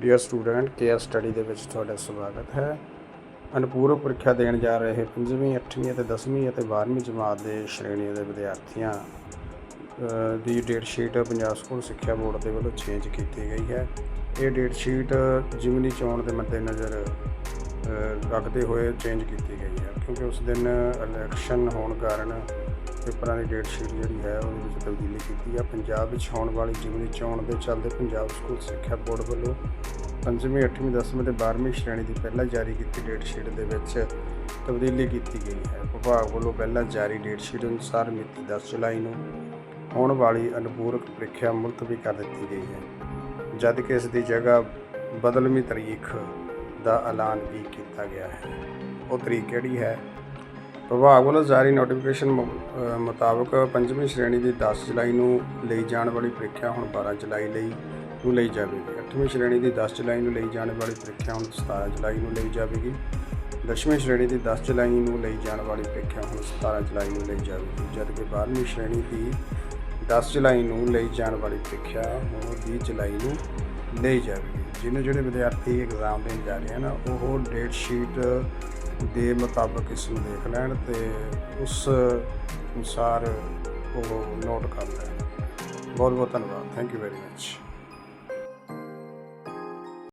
Dear student care study ਦੇ ਵਿੱਚ ਤੁਹਾਡਾ ਸਵਾਗਤ ਹੈ। ਅਨੁਪੂਰਵ ਪ੍ਰੀਖਿਆ ਦੇਣ ਜਾ ਰਹੇ 5ਵੀਂ 8ਵੀਂ ਅਤੇ 10ਵੀਂ ਅਤੇ 12ਵੀਂ ਜਮਾਤ ਦੇ ਸ਼੍ਰੇਣੀਆਂ ਦੇ ਵਿਦਿਆਰਥੀਆਂ ਦੀ ਡੇਟ ਸ਼ੀਟ ਪੰਜਾਬ ਸਕੂਲ ਸਿੱਖਿਆ ਬੋਰਡ ਦੇ ਵੱਲੋਂ ਚੇਂਜ ਕੀਤੀ ਗਈ ਹੈ। ਇਹ ਡੇਟ ਸ਼ੀਟ ਜਿਮਨੀ ਚੋਣ ਦੇ ਮੱਦੇਨਜ਼ਰ ਰੱਖਦੇ ਹੋਏ ਚੇਂਜ ਕੀਤੀ ਗਈ ਹੈ, ਕਿਉਂਕਿ ਉਸ ਦਿਨ ਇਲੈਕਸ਼ਨ ਹੋਣ ਕਾਰਨ ਪੇਪਰਾਂ ਦੀ ਡੇਟ ਸ਼ੀਟ ਜਿਹੜੀ ਹੈ ਉਹਦੇ ਵਿੱਚ ਤਬਦੀਲੀ ਕੀਤੀ ਆ। ਪੰਜਾਬ ਵਿੱਚ ਹੋਣ ਵਾਲੀ ਜਿਮਨੀ ਚੋਣ ਦੇ ਚੱਲਦੇ ਪੰਜਾਬ ਸਕੂਲ ਸਿੱਖਿਆ ਬੋਰਡ ਵੱਲੋਂ ਪੰਜਵੀਂ 8ਵੀਂ 10ਵੀਂ ਤੇ 12ਵੀਂ ਸ਼੍ਰੇਣੀ ਦੀ ਪਹਿਲਾਂ ਜਾਰੀ ਕੀਤੀ ਡੇਟ ਸ਼ੀਟ ਦੇ ਵਿੱਚ ਤਬਦੀਲੀ ਕੀਤੀ ਗਈ ਹੈ। ਵਿਭਾਗ ਵੱਲੋਂ ਪਹਿਲਾਂ ਜਾਰੀ ਡੇਟ ਸ਼ੀਟ ਅਨੁਸਾਰ ਮਿਤੀ 10 ਜੁਲਾਈ ਨੂੰ ਹੋਣ ਵਾਲੀ ਅਨੁਪੂਰਕ ਪ੍ਰੀਖਿਆ ਮੁਲਤਵੀ ਕਰ ਦਿੱਤੀ ਗਈ ਹੈ। ਜਦ ਕਿ ਇਸ ਦੀ ਜਗ੍ਹਾ ਬਦਲਵੀਂ ਤਾਰੀਖ ਦਾ ਐਲਾਨ ਵੀ ਕੀਤਾ ਗਿਆ ਹੈ। ਉਹ ਤਰੀਕ ਕਿਹੜੀ ਹੈ? ਵਿਭਾਗ ਵੱਲੋਂ ਜਾਰੀ ਨੋਟੀਫਿਕੇਸ਼ਨ ਮੁ- ਅਹ ਮੁਤਾਬਕ ਪੰਜਵੀਂ ਸ਼੍ਰੇਣੀ ਦੀ 10 ਜੁਲਾਈ ਨੂੰ ਲਈ ਜਾਣ ਵਾਲੀ ਪ੍ਰੀਖਿਆ ਹੁਣ 12 ਜੁਲਾਈ ਲਈ ਨੂੰ ਲਈ ਜਾਵੇਗੀ। 8ਵੀਂ ਸ਼੍ਰੇਣੀ ਦੀ 10 ਜੁਲਾਈ ਨੂੰ ਲਈ ਜਾਣ ਵਾਲੀ ਪ੍ਰੀਖਿਆ ਹੁਣ 17 ਜੁਲਾਈ ਨੂੰ ਲਈ ਜਾਵੇਗੀ। 10ਵੀਂ ਸ਼੍ਰੇਣੀ ਦੀ 10 ਜੁਲਾਈ ਨੂੰ ਲਈ ਜਾਣ ਵਾਲੀ ਪ੍ਰੀਖਿਆ ਹੁਣ 17 ਜੁਲਾਈ ਨੂੰ ਲਈ ਜਾਵੇਗੀ, ਜਦਕਿ 12ਵੀਂ ਸ਼੍ਰੇਣੀ ਦੀ 10 ਜੁਲਾਈ ਨੂੰ ਲਈ ਜਾਣ ਵਾਲੀ ਪ੍ਰੀਖਿਆ ਹੁਣ 20 ਜੁਲਾਈ ਨੂੰ ਲਈ ਜਾਵੇਗੀ। ਜਿਹਨੇ ਜਿਹੜੇ ਵਿਦਿਆਰਥੀ ਐਗਜ਼ਾਮ ਦੇਣ ਜਾ ਰਹੇ ਹਨ, ਉਹ ਡੇਟ ਸ਼ੀਟ ਦੇ ਮੁਤਾਬਕ ਇਸ ਨੂੰ ਦੇਖ ਲੈਣ ਤੇ ਉਸ ਅਨੁਸਾਰ ਉਹ ਨੋਟ ਕਰ ਲੈਣ। ਬਹੁਤ ਬਹੁਤ ਧੰਨਵਾਦ। Thank you very much